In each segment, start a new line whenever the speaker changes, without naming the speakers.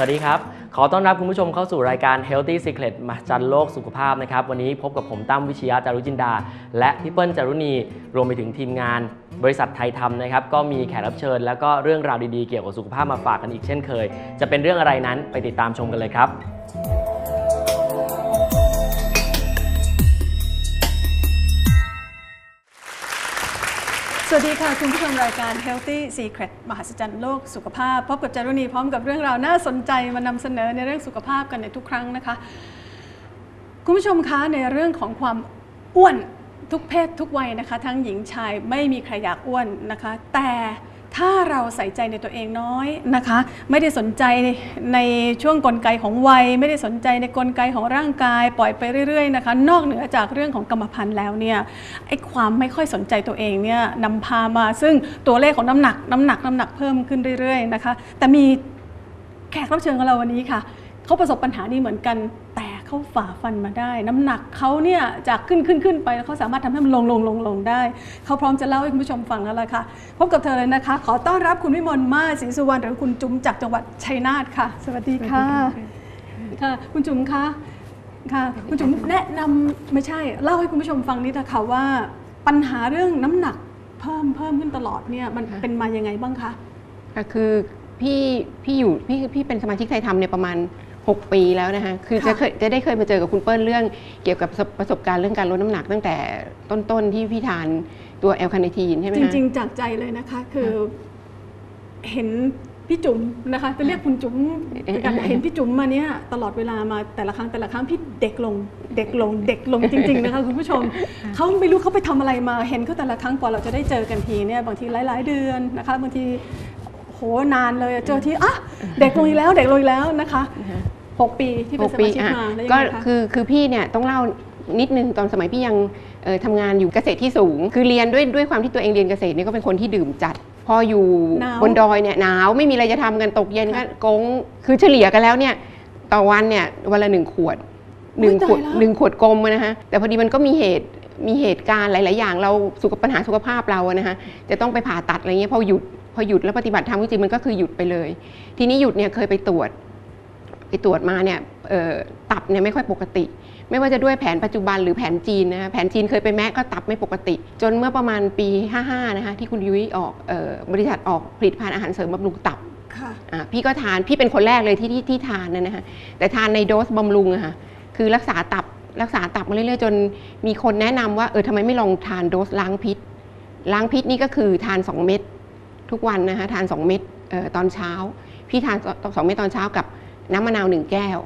วัสดีครับ ขอต้อนรับคุณผู้ชมเข้าสู่รายการ Healthy Secret มาจันโลกสุขภาพนะครับ วันนี้พบกับผมตั้มวิชยาจารุจินดา และพี่เปิ้ลจารุณี รวมไปถึงทีมงานบริษัทไทยทำนะครับ ก็มีแขกรับเชิญ แล้วก็เรื่องราวดีๆเกี่ยวกับสุขภาพมาฝากกันอีกเช่นเคย จะเป็นเรื่องอะไรนั้นไปติดตามชมกันเลยครับ
สวัสดีค่ะ คุณผู้ชมรายการ Healthy Secret มหัศจรรย์โลกสุขภาพ พบกับจารุณีพร้อมกับเรื่องราวน่าสนใจมานำเสนอในเรื่องสุขภาพกันในทุกครั้งนะคะ คุณผู้ชมคะในเรื่องของความอ้วนทุกเพศทุกวัยนะคะ ทั้งหญิงชายไม่มีใครอยากอ้วนนะคะ แต่ ถ้าเราใส่ใจในตัวเองน้อยนะคะ ไม่ได้สนใจในช่วงกลไกของวัย ไม่ได้สนใจในกลไกของร่างกาย ปล่อยไปเรื่อยๆนะคะ นอกเหนือจากเรื่องของกรรมพันธุ์แล้วเนี่ยไอ้ความไม่ค่อยสนใจตัวเองเนี่ยนำพามาซึ่งตัวเลขของน้ำหนักน้ำหนักน้ำหนักเพิ่มขึ้นเรื่อยๆนะคะ แต่มีแขกรับเชิญของเราวันนี้ค่ะเขาประสบปัญหานี้เหมือนกันแต่ เขาฝ่าฟันมาได้ น้ำหนักเขาเนี่ยจากขึ้นขึ้นขึ้นไปแล้วเขาสามารถทำให้มันลงลงลงลงได้ เขาพร้อมจะเล่าให้คุณผู้ชมฟังแล้วล่ะค่ะ พบกับเธอเลยนะคะ ขอต้อนรับคุณวิมลมาศศรีสุวรรณหรือคุณจุ๋มจากจังหวัดชัยนาทค่ะ สวัสดีค่ะค่ะคุณจุ๋มคะค่ะ คุณจุ๋มแนะนำไม่ใช่ เล่าให้คุณผู้ชมฟังนิดนะคะว่า ปัญหาเรื่องน้ำหนักเพิ่มเพิ่มขึ้นตลอดเนี่ยมันเป็นมายังไงบ้างคะ
ก็คือพี่พี่อยู่พี่พี่เป็นสมาชิกไทยทำเนี่ยประมาณ 6 ปีแล้วนะคะคือจะ
ค่ะ
เคยจะได้เคยมาเจอกับคุณเปิ้ลเรื่องเกี่ยวกับประสบประสบการณ์เรื่องการลดน้ำหนักตั้งแต่ต้นๆที่พี่ทานตัวแอลคาเนทีนใช่ไหม
จ
คะ
ริง ๆ จากใจเลยนะคะ คือ เห็นพี่จุ๋มนะคะจะเรียกคุณจุ๋มกันเห็นพี่จุ๋มมาเนี่ยตลอดเวลามาแต่ละครั้งแต่ละครั้งพี่เด็กลงเด็กลงเด็กลงจริง ๆ นะคะคุณผู้ชมเขาไม่รู้เขาไปทำอะไรมา เห็นเขาแต่ละครั้งกว่าเราจะได้เจอกันทีเนี่ยบางทีหลาย ๆ เดือนนะคะบางทีโหนานเลยเจอทีอะเด็กลงอีกแล้วเด็กลงอีกแล้วนะคะ หกปีที่เป็นสมาชิก
อะ
มาแล้วยัง
ก็
ไงคะ
คือคือพี่เนี่ยต้องเล่านิดนึงตอนสมัยพี่ยังเอ่อทำงานอยู่เกษตรที่สูง คือเรียนด้วยด้วยความที่ตัวเองเรียนเกษตรเนี่ยก็เป็นคนที่ดื่มจัด พออยู่
หนาว
บนดอยเนี่ยหนาวไม่มีอะไรจะทำกันตกเย็นก็
ค่ะ
กงคือเฉลี่ยกันแล้วเนี่ยต่อวันเนี่ยวันละหนึ่งขวดหนึ่ง
อุ๊ย
ขวด
ตายแล้ว
หนึ่งขวดกลมอะนะคะแต่พอดีมันก็มีเหตุมีเหตุการณ์หลาย ๆ อย่างเราสุขปัญหาสุขภาพเราอะนะคะจะต้องไปผ่าตัดอะไรเงี้ยพอหยุดพอหยุดแล้วปฏิบัติธรรมจริงๆมันก็คือหยุดไปเลย ทีนี้หยุดเนี่ยเคยไปตรวจ ไปตรวจมาเนี่ยเอ่อตับเนี่ยไม่ค่อยปกติ ไม่ว่าจะด้วยแผนปัจจุบันหรือแผนจีนนะคะแผนจีนเคยไปแมะก็ตับไม่ปกติ จนเมื่อประมาณปี 55 นะคะที่คุณยุ้ยออกเออบริษัทออกผลิตภัณฑ์อาหารเสริมบำรุงตับ
ค่ะ
อะพี่ก็ทานพี่เป็นคนแรกเลยที่ที่ที่ทานนะนะคะแต่ทานในโดสบำรุงอะค่ะคือรักษาตับรักษาตับมาเรื่อยๆ จนมีคนแนะนำว่าเออทำไมไม่ลองทานโดสล้างพิษ ล้างพิษนี่ก็คือทาน 2 เม็ดทุกวันนะคะทาน 2 เม็ดเอ่อตอนเช้า พี่ทานสองเม็ดตอนเช้ากับ น้ำมะนาวหนึ่งแก้ว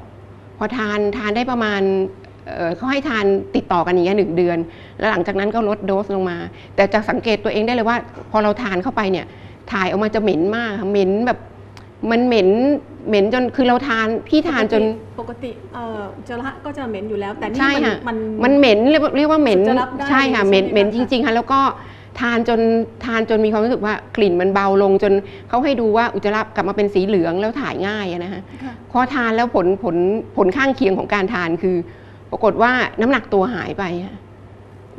พอทานทานได้ประมาณเอ่อเขาให้ทานติดต่อกันอย่างเงี้ยหนึ่งเดือน แล้วหลังจากนั้นก็ลดโดสลงมา แต่จะสังเกตตัวเองได้เลยว่า พอเราทานเข้าไปเนี่ยถ่ายออกมาจะเหม็นมากค่ะเหม็นแบบมันเหม็นเหม็นจนคือเราทานพี่ทานจน
ปกติเอ่อจระก็จะเหม็นอยู่แล้ว แต่นี่
ใช่
มัน
ค่ะ
มัน
มันเหม็นเรียกว่าเรียกว่าเหม็น
สุดจะรับได้
ใช่ค่ะ
ใช่ไหม
เหม็นเหม็น
คะ
จริงๆค่ะแล้วก็ ทานจนทานจนมีความรู้สึกว่ากลิ่นมันเบาลงจนเขาให้ดูว่าอุจจาระกลับมาเป็นสีเหลืองแล้วถ่ายง่ายอะนะคะ
ค่ะ
พอทานแล้วผลผลผลข้างเคียงของการทานคือ ปรากฏว่าน้ำหนักตัวหายไปค่ะ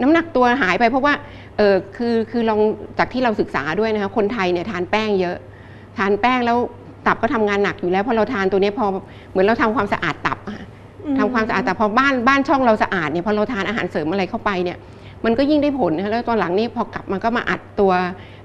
น้ำหนักตัวหายไปเพราะว่าเออคือคือลองจากที่เราศึกษาด้วยนะคะคนไทยเนี่ยทานแป้งเยอะ ทานแป้งแล้วตับก็ทำงานหนักอยู่แล้วพอเราทานตัวเนี้ยพอเหมือนเราทำความสะอาดตับอะค่ะทำความสะอาดแต่พอบ้านบ้านช่องเราสะอาดเนี่ยพอเราทานอาหารเสริมอะไรเข้าไปเนี่ย มันก็ยิ่งได้ผลนะคะแล้วตอนหลังนี่พอกลับมันก็มาอัดตัว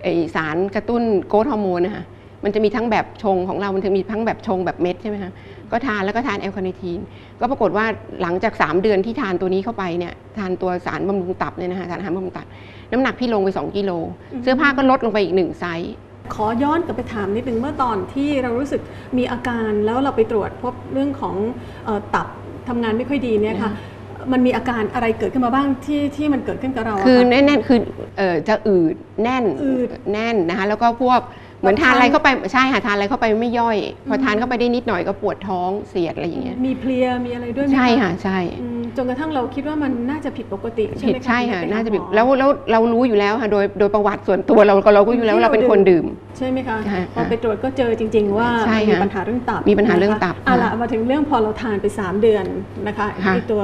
ไอสารกระตุ้นโกรทฮอร์โมนนะคะมันจะมีทั้งแบบชงของเรา มันจะมีทั้งแบบชงแบบเม็ดใช่ไหมคะ ก็ทานแล้วก็ทานแอลคาเนทีน ก็ปรากฏว่าหลังจาก 3 เดือนที่ทานตัวนี้เข้าไปเนี่ย ทานตัวสารบำรุงตับเนี่ยนะคะสารอาหารบำรุงตับ น้ำหนักพี่ลงไป 2 กิโล เสื้อผ้าก็ลดลงไปอีกหนึ่งไซส์
ขอย้อนกลับไปถามนิดนึงเมื่อตอนที่เรารู้สึกมีอาการแล้วเราไปตรวจพบเรื่องของเอ่อตับทำงานไม่ค่อยดีเนี่ยค่ะ มันมีอาการอะไรเกิดขึ้นมาบ้างที่ที่มันเกิดขึ้นกับเราะ
คือ
ค่ะ
แน่นๆคือเออจะอืดแน่น
อืด
แน่นนะคะแล้วก็พวกเหมือนทานอะไรเข้าไปใช่ค่ะทานอะไรเข้าไปไม่ย่อย พอทานเข้าไปได้นิดหน่อยก็ปวดท้องเสียดอะไรอย่างเงี้ย
มีเพลียมีอะไรด้วยไหม
ใช่ค่ะใช่
อืมจนกระทั่งเราคิดว่ามันน่าจะผิดปกติใช่
ผิ
ไห
ด
มคะ
ใช่ค่ะ
ถึงได้
น่าจะผิด
หหมอ
แล้วแล้วเรารู้อยู่แล้วค่ะโดยโดยประวัติส่วนตัวเราก็เราก็อยู่แล้วว่าเราเป็นคนดื่ม
ใช่ไหมคะ
ใช่
พอไปตรวจก็เจอจริง ๆ ว่า
ใช่
มันมี
ค่ะ
ปัญหาเรื่องตับ
มีปัญหาเรื่องตับ
นะคะเอาละมาถึงเรื่องพอเราทานไป 3 เดือนนะคะ
ค่ะ
ไอตัว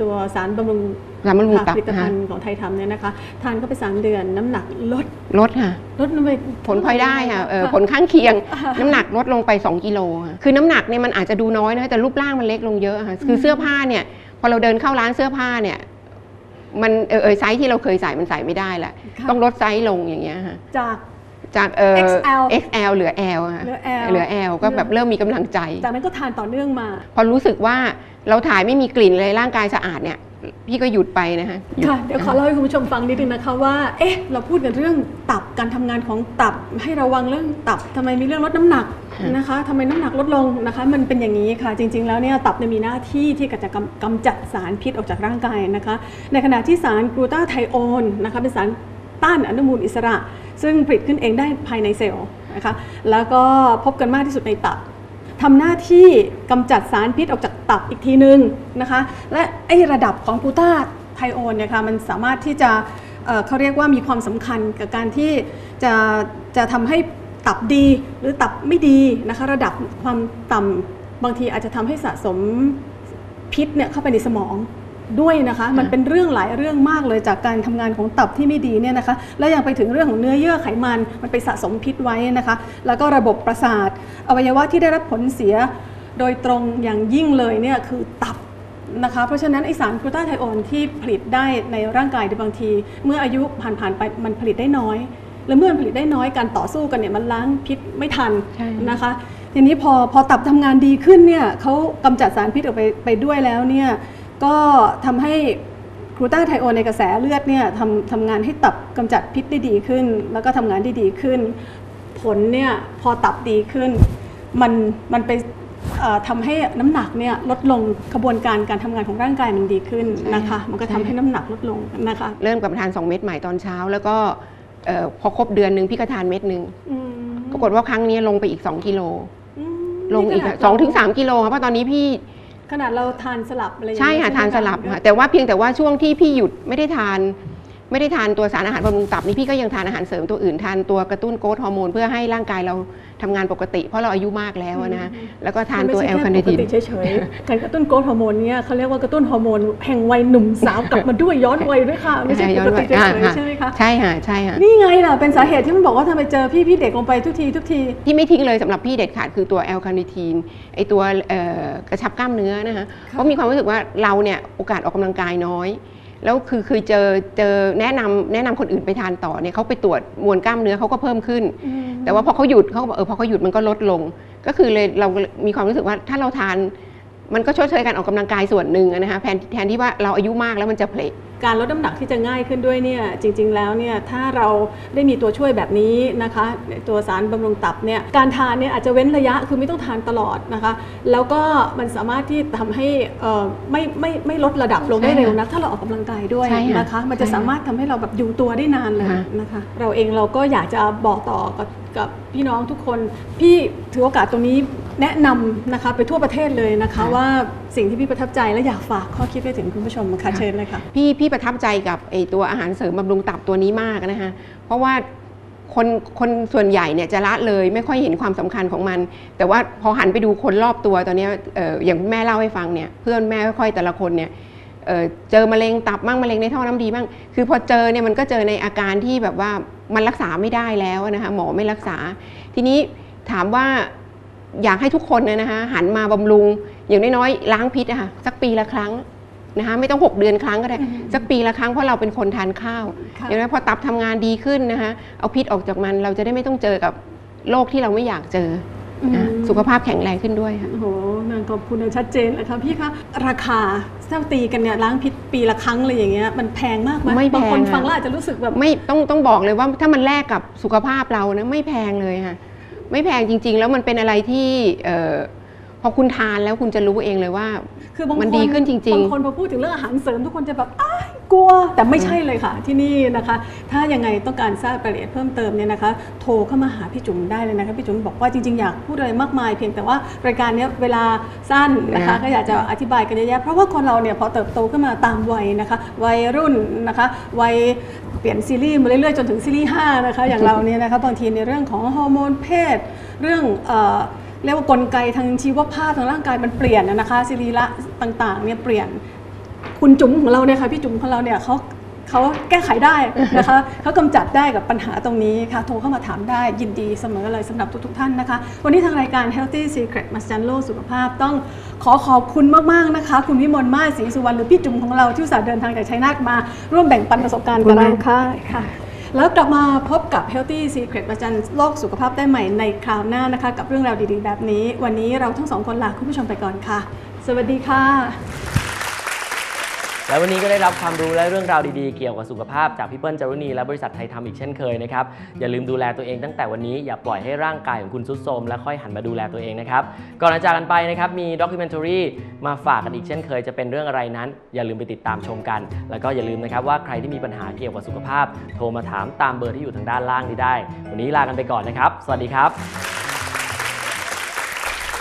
ตัวสารบำรุง
สารบำรุง
ค่ะ
ตับ
ผลิต
นะ
ภั
คะ
ณฑ์ของไทยทำเนี่ยนะคะ ทานเข้าไปสามเดือนน้ำหนักลด
ลดค่ะ
ลดลงไป
ผลพลอยได้ค่ะเออ
ค่ะ
ผลข้างเคียง
อ่า
น้ำหนักลดลงไป 2กิโลค่ะคือน้ำหนักเนี่ยมันอาจจะดูน้อยนะแต่รูปร่างมันเล็กลงเยอะค่ะคือเสื้อผ้าเนี่ยพอเราเดินเข้าร้านเสื้อผ้าเนี่ยมันเออเออไซส์ที่เราเคยใส่มันใส่ไม่ได้ละ
ค่ะ
ต้องลดไซส์ลงอย่างเงี้ยค่ะ
จาก
จากเออ
XL
XL เหลือ L ค่ะ
เหลือ L
เหลือ L ก็แบบเริ่มมีกำลังใจ
จากนั้นก็ทานต่อเนื่องมา
พอรู้สึกว่าเราถ่ายไม่มีกลิ่นเลยร่างกายสะอาดเนี่ยพี่ก็หยุดไปนะคะหยุด
ค่ะ เดี๋ยวขอเล่าให้คุณผู้ชมฟังนิดนึงนะคะว่า เอ๊ะ เราพูดกันเรื่องตับ การทำงานของตับ ให้ระวังเรื่องตับทำไมมีเรื่องลดน้ำหนัก
ค่ะ
นะคะทำไมน้ำหนักลดลงนะคะ มันเป็นอย่างนี้ค่ะ จริง ๆ แล้วเนี่ยตับเนี่ยมีหน้าที่ที่จะกำกำจัดสารพิษออกจากร่างกายนะคะ ในขณะที่สารกลูตาไทโอนนะคะเป็นสาร ต้านอนุมูลอิสระ ซึ่งผลิตขึ้นเองได้ภายในเซลล์นะคะแล้วก็พบกันมากที่สุดในตับทำหน้าที่กำจัดสารพิษออกจากตับอีกทีนึงนะคะและไอระดับของกูตาไทโอนเนี่ยค่ะมันสามารถที่จะเเขาเรียกว่ามีความสำคัญกับการที่จะจะทำให้ตับดีหรือตับไม่ดีนะคะระดับความต่ำบางทีอาจจะทำให้สะสมพิษเนี่ยเข้าไปในสมอง ด้วยนะคะมันเป็นเรื่องหลายเรื่องมากเลยจากการทำงานของตับที่ไม่ดีเนี่ยนะคะและยังไปถึงเรื่องของเนื้อเยื่อไขมันมันไปสะสมพิษไว้นะคะ แล้วก็ระบบประสาท อวัยวะที่ได้รับผลเสียโดยตรงอย่างยิ่งเลยเนี่ยคือตับนะคะเพราะฉะนั้นไอสารกลูตาไทโอนที่ผลิตได้ในร่างกายในบางที เมื่ออายุผ่านๆไปมันผลิตได้น้อย และเมื่อมันผลิตได้น้อยการต่อสู้กันเนี่ยมันล้างพิษไม่ทัน
ใช่
นะคะทีนี้พอพอตับทำงานดีขึ้นเนี่ยเขากำจัดสารพิษออกไปไปด้วยแล้วเนี่ย ก็ทำให้กลูตาไทโอนในกระแสเลือดเนี่ยทำทำงานให้ตับกำจัดพิษได้ดีขึ้น แล้วก็ทำงานได้ดีขึ้น ผลเนี่ยพอตับดีขึ้น มันมันไปเอ่อทำให้น้ำหนักเนี่ยลดลงกระบวนการการทำงานของร่างกายมันดีขึ้นนะคะ มันก็ทำให้น้ำหนักลดลงนะคะ
เริ่มกับทาน 2 เม็ดใหม่ตอนเช้า แล้วก็เอ่อพอครบเดือนหนึ่งพี่ก็ทานเม็ดหนึ่ง
อืม
ปรากฏว่าครั้งนี้ลงไปอีก 2 กิโล
อืม
ลงอีก
นี่ขนาด
สองถึงสามกิโลครับเพราะตอนนี้พี่
ขนาดเราทานสลับอะไรอย่าง
ใช่
เงี้ย
ค่ะ
ไหม
ทานสลับ
ก็
ค่ะแต่ว่าเพียงแต่ว่าช่วงที่พี่หยุดไม่ได้ทาน ไม่ได้ทานตัวสารอาหารบำรุงตับนี่พี่ก็ยังทานอาหารเสริมตัวอื่นทานตัวกระตุ้นโกรทฮอร์โมนเพื่อให้ร่างกายเราทำงานปกติ เพราะเราอายุมากแล้วอะนะแล้วก็ทานตัวแอลคาเนทีน
มัไม่ใช่แค่ปกติเฉยๆการกระตุ้นโกรทฮอร์โมนเนี่ยเขาเรียกว่ากระตุ้นฮอร์โมนแห่งวัยหนุ่มสาวกลับมาด้วยย้อนวัยด้วยค่ะไม่ใช่ปกติเฉยๆใช่ไหมคะ
ใช่ค่ะใช่ค่ะ
นี่ไงล่ะเป็นสาเหตุที่มันบอกว่าทำไมเจอพี่พี่เด็กลงไปทุกทีทุกที
ที่ไม่ทิ้งเลยสำหรับพี่เด็ดขาดคือตัวแอลคาเนทีนไอตัวเอ่อกระชับกล้ามเนื้อนะคะเพราะมีความรู้สึกว่าเราเนี่ยโอกาสออกกำลังกายน้อย แล้วคือคือเจอเจอแนะนำแนะนำคนอื่นไปทานต่อเนี่ยเขาไปตรวจมวลกล้ามเนื้อเขาก็เพิ่มขึ้น แต่ว่าพอเขาหยุดเขาก็บอกเออพอเขาหยุดมันก็ลดลง ก็คือเลยเรามีความรู้สึกว่าถ้าเราทาน มันก็ชดเชยการออกกำลังกายส่วนหนึ่งอะนะคะแทนแทนที่ว่าเราอายุมากแล้วมันจะเพลท
การลดน้ำหนักที่จะง่ายขึ้นด้วยเนี่ยจริง ๆ แล้วเนี่ยถ้าเราได้มีตัวช่วยแบบนี้นะคะ ตัวสารบำรุงตับเนี่ยการทานเนี่ยอาจจะเว้นระยะคือไม่ต้องทานตลอดนะคะ แล้วก็มันสามารถที่ทำให้เอ่อไม่ไม่ไม่ลดระดับลงได้
ใช่ค่ะ
เร็วนะถ้าเราออกกำลังกายด้วย
ใช่ค่ะ
นะคะ มันจะ
ใช่ค่ะ
สามารถทำให้เราแบบอยู่ตัวได้นานเลย
ค่ะ
นะคะ เราเองเราก็อยากจะบอกต่อกับกับพี่น้องทุกคน พี่ถือโอกาสตรงนี้ แนะนำนะคะไปทั่วประเทศเลยนะคะ ว่าสิ่งที่พี่ประทับใจและอยากฝากข้อคิดไปถึงคุณผู้ชมค่ะเชิญเลยค่ะ
พี่พี่ประทับใจกับไอตัวอาหารเสริมบำรุงตับตัวนี้มากนะคะเพราะว่าคนคนส่วนใหญ่เนี่ยจะละเลยไม่ค่อยเห็นความสำคัญของมัน แต่ว่าพอหันไปดูคนรอบตัวตอนเนี้ยเอ่ออย่างคุณแม่เล่าให้ฟังเนี่ยเพื่อนแม่ค่อยๆแต่ละคนเนี่ยเอ่อเจอมะเร็งตับมั่งมะเร็งในท่อน้ำดีมั่งคือพอเจอเนี่ยมันก็เจอในอาการที่แบบว่ามันรักษาไม่ได้แล้วนะคะหมอไม่รักษา ทีนี้ถามว่า อยากให้ทุกคนเนี่ยนะคะหันมาบำรุงอย่างน้อยๆล้างพิษอะค่ะสักปีละครั้งนะคะไม่ต้อง 6 เดือนครั้งก็ได้ สักปีละครั้งเพราะเราเป็นคนทานข้าว
ค่ะ
อย่างนั้นพอตับทำงานดีขึ้นนะคะเอาพิษออกจากมันเราจะได้ไม่ต้องเจอกับโรคที่เราไม่อยากเจออนะสุขภาพแข็งแรงขึ้นด้วยค่ะ
โอ้โหนางขอบคุณชัดเจนเลยค่ะพี่คะราคาถ้าตีกันเนี่ยล้างพิษปีละครั้งเลยอย่างเงี้ยมันแพงมากไหม
ไม่แพง
บางคน
อะ
ฟังแล้วอาจจะรู้สึกแบบ
ไม่ต้องต้องบอกเลยว่าถ้ามันแลกกับสุขภาพเรานะไม่แพงเลยค่ะ ไม่แพงจริง ๆ แล้วมันเป็นอะไรที่ออพอคุณทานแล้วคุณจะรู้เองเลยว่า
คือบาง
มัน
คน
ดีขึ้นจริงๆ
บางคนพอพูดถึงเรื่องอาหารเสริมทุกคนจะแบบอ้ายกลัวแต่ไม่ใช่เลยค่ะที่นี่นะคะ ถ้ายังไงต้องการทราบรายละเอียดเพิ่มเติมเนี่ยนะคะ โทรเข้ามาหาพี่จุ๋มได้เลยนะคะพี่จุ๋มบอกว่าจริงๆอยากพูดอะไรมากมาย เพียงแต่ว่ารายการเนี้ยเวลาสั้นนะคะ
นะ
ก็อยากจะอธิบายกันเยอะๆเพราะว่าคนเราเนี่ยพอเติบโตขึ้นมาตามวัยนะคะวัยรุ่นนะคะวัยเปลี่ยนซีรีส์มาเรื่อยๆจนถึงซีรีส์5นะคะอย่างเราเนี่ยนะคะบางทีในเรื่องของฮอร์โมนเพศเรื่อง เอ่อเรียกว่ากลไกทางชีวภาพทางร่างกายมันเปลี่ยนนะนะคะสิรีระต่างๆเนี่ยเปลี่ยนคุณจุ๋มของเราเนี่ยค่ะพี่จุ๋มของเราเนี่ยเขาเขาแก้ไขได้นะคะเขากำจัดได้กับปัญหาตรงนี้ค่ะ โทรเข้ามาถามได้ยินดีเสมอเลยสำหรับทุกๆท่านนะคะ วันนี้ทางรายการ Healthy Secret มาจันโลกสุขภาพ ต้องขอขอบคุณมากๆนะคะ คุณวิมลมาศศรีสุวรรณหรือพี่จุ๋มของเราที่อุตส่าห์เดินทางจากชัยนาทมาร่วมแบ่งปันประสบการณ์กับเราค่ะค่ะ แล้วกลับมาพบกับ Healthy Secret ประจันโลกสุขภาพได้ใหม่ในคราวหน้านะคะ กับเรื่องราวดีๆ แบบนี้ วันนี้เราทั้งสองคนลาคุณผู้ชมไปก่อนค่ะ สวัสดีค่ะ
และวันนี้ก็ได้รับความรู้และเรื่องราวดีๆ เกี่ยวกับสุขภาพจากพี่เปิ้ลจารุณีและบริษัทไทยทำอีกเช่นเคยนะครับ อย่าลืมดูแลตัวเองตั้งแต่วันนี้อย่าปล่อยให้ร่างกายของคุณทรุดโทรมและค่อยหันมาดูแลตัวเองนะครับ ก่อนจะจากกันไปนะครับมีด็อกิเมนท r รีมาฝากกันอีกเช่นเคยจะเป็นเรื่องอะไรนั้น อย่าลืมไปติดตามชมกัน แล้วก็อย่าลืมนะครับว่าใครที่มีปัญหาเกี่ยวกับสุขภาพ โทรมาถามตามเบอร์ที่อยู่ทางด้านล่างนี้ได้ วันนี้ลากันไปก่อนนะครับ สวัสดีครับ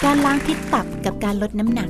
การล้างพิษตับกับการลดน้ำหนัก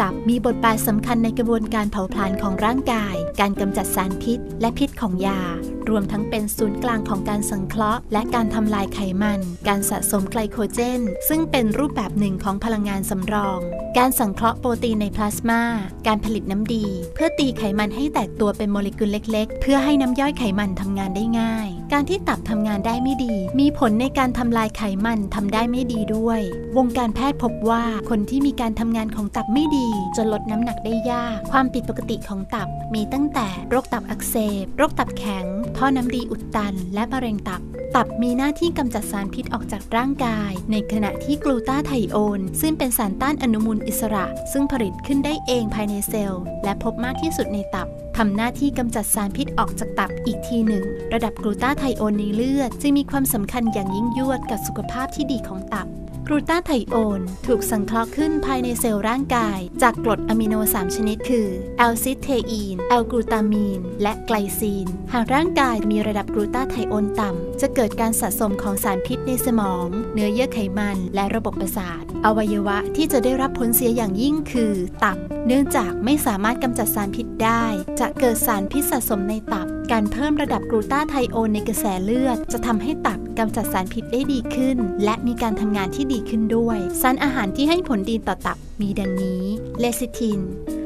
ตับมีบทบาทสำคัญในกระบวนการเผาผลาญของร่างกาย การกำจัดสารพิษ และพิษของยา รวมทั้งเป็นศูนย์กลางของการสังเคราะห์ และการทำลายไขมัน การสะสมไกลโคเจน ซึ่งเป็นรูปแบบหนึ่งของพลังงานสำรอง การสังเคราะห์โปรตีนในพลาสมา การผลิตน้ำดี เพื่อตีไขมันให้แตกตัวเป็นโมเลกุลเล็ก ๆ เพื่อให้น้ำย่อยไขมันทำงานได้ง่าย การที่ตับทำงานได้ไม่ดี มีผลในการทำลายไขมันทำได้ไม่ดีด้วย วงการแพทย์พบว่าคนที่มีการทำงานของตับไม่ดี จะลดน้ำหนักได้ยาก ความผิดปกติของตับมีตั้งแต่โรคตับอักเสบ โรคตับแข็ง ท่อน้ำดีอุดตัน และมะเร็งตับ ตับมีหน้าที่กำจัดสารพิษออกจากร่างกาย ในขณะที่กลูตาไทโอนซึ่งเป็นสารต้านอนุมูลอิสระ ซึ่งผลิตขึ้นได้เองภายในเซลล์ และพบมากที่สุดในตับทำหน้าที่กำจัดสารพิษออกจากตับอีกทีหนึ่ง ระดับกลูตาไทโอนในเลือด จึงมีความสำคัญอย่างยิ่งยวดกับสุขภาพที่ดีของตับกลูตาไทโอนถูกสังเคราะห์ขึ้นภายในเซลล์ร่างกาย จากกรดอะมิโน 3 ชนิดคือแอลซิเทอีน แอลกลูตามีน และไกลซีน หากร่างกายมีระดับกลูตาไทโอนต่ำ จะเกิดการสะสมของสารพิษในสมอง เนื้อเยื่อไขมันและระบบประสาท อวัยวะที่จะได้รับผลเสียอย่างยิ่งคือ ตับ เนื่องจากไม่สามารถกำจัดสารพิษได้ จะเกิดสารพิษสะสมในตับ การเพิ่มระดับกลูตาไทโอนในกระแสเลือด จะทำให้ตับ กำจัดสารพิษได้ดีขึ้น และมีการทำงานที่ดีขึ้นด้วย สารอาหารที่ให้ผลดีต่อตับมีดังนี้ เลซิทิน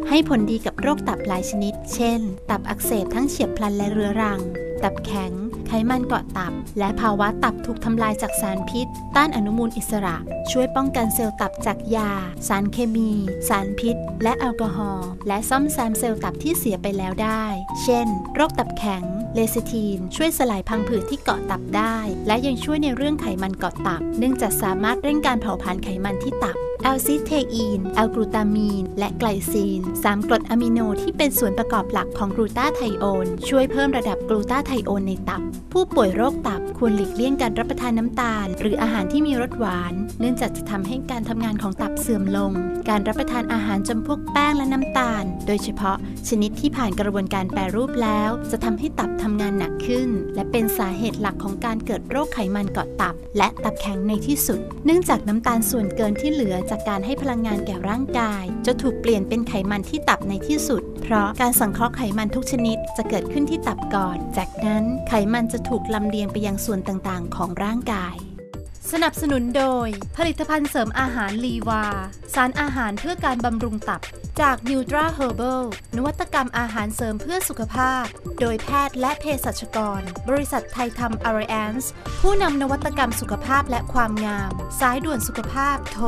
ให้ผลดีกับโรคตับหลายชนิด เช่น ตับอักเสบทั้งเฉียบพลันและเรื้อรัง ตับแข็ง ไขมันเกาะตับ และภาวะตับถูกทำลายจากสารพิษ ต้านอนุมูลอิสระ ช่วยป้องกันเซลล์ตับจากยา สารเคมี สารพิษ และแอลกอฮอล์ และซ่อมแซมเซลล์ตับที่เสียไปแล้วได้ เช่น โรคตับแข็งเลซิทีน ช่วยสลายพังผืดที่เกาะตับได้ และยังช่วยในเรื่องไขมันเกาะตับ เนื่องจากสามารถเร่งการเผาผลาญไขมันที่ตับแอลซิเทอีน แอลกลูตามีน และไกลซีน 3 กรดอะมิโนที่เป็นส่วนประกอบหลักของกลูตาไทโอน ช่วยเพิ่มระดับกลูตาไทโอนในตับ ผู้ป่วยโรคตับควรหลีกเลี่ยงการรับประทานน้ำตาล หรืออาหารที่มีรสหวาน เนื่องจากจะทำให้การทำงานของตับเสื่อมลง การรับประทานอาหารจำพวกแป้งและน้ำตาล โดยเฉพาะชนิดที่ผ่านกระบวนการแปรรูปแล้ว จะทำให้ตับทำงานหนักขึ้น และเป็นสาเหตุหลักของการเกิดโรคไขมันเกาะตับ และตับแข็งในที่สุด เนื่องจากน้ำตาลส่วนเกินที่เหลือจากการให้พลังงานแก่ร่างกาย จะถูกเปลี่ยนเป็นไขมันที่ตับในที่สุด เพราะการสังเคราะห์ไขมันทุกชนิด จะเกิดขึ้นที่ตับก่อน จากนั้นไขมันจะถูกลำเลียงไปยังส่วนต่างๆ ของร่างกาย สนับสนุนโดย ผลิตภัณฑ์เสริมอาหารลีวา สารอาหารเพื่อการบำรุงตับ จาก n u t r a Herbal นวัตกรรมอาหารเสริมเพื่อสุขภาพ โดยแพทย์และเภสัชกร บริษัทไทยทำ a r i a n s ผู้นำนวัตกรรมสุขภาพและความงาม สายด่วนสุขภาพโทร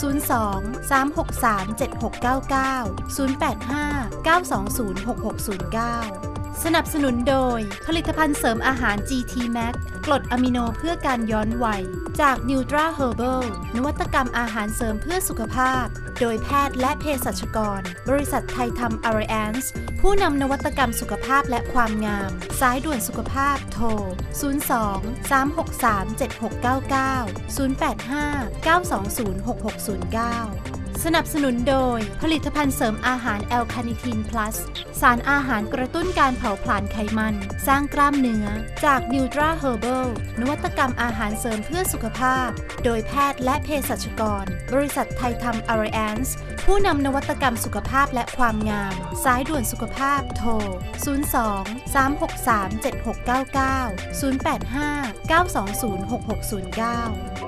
02 363 7699 085 920 6609 สนับสนุนโดย ผลิตภัณฑ์เสริมอาหาร GT Max กรดอะมิโนเพื่อการย้อนวัย จาก n u t r a Herbal นวัตกรรมอาหารเสริมเพื่อสุขภาพ โดยแพทย์และเภสัชกร บริษัทไทยทำ a r i a n s ผู้นำนวัตกรรมสุขภาพและความงาม สายด่วนสุขภาพโทร 02 363 7699 085 920 6609 สนับสนุนโดย ผลิตภัณฑ์เสริมอาหารแอลคาเนิทีนพลัสสารอาหารกระตุ้นการเผาผลาญไขมัน สร้างกล้ามเนื้อ จาก n u t r a Herbal นวัตกรรมอาหารเสริมเพื่อสุขภาพ โดยแพทย์และเภสัชกร บริษัทไทยทำ a r i a n s ผู้นำนวัตกรรมสุขภาพและความงาม สายด่วนสุขภาพโทร 02 363 7699 085 920 6609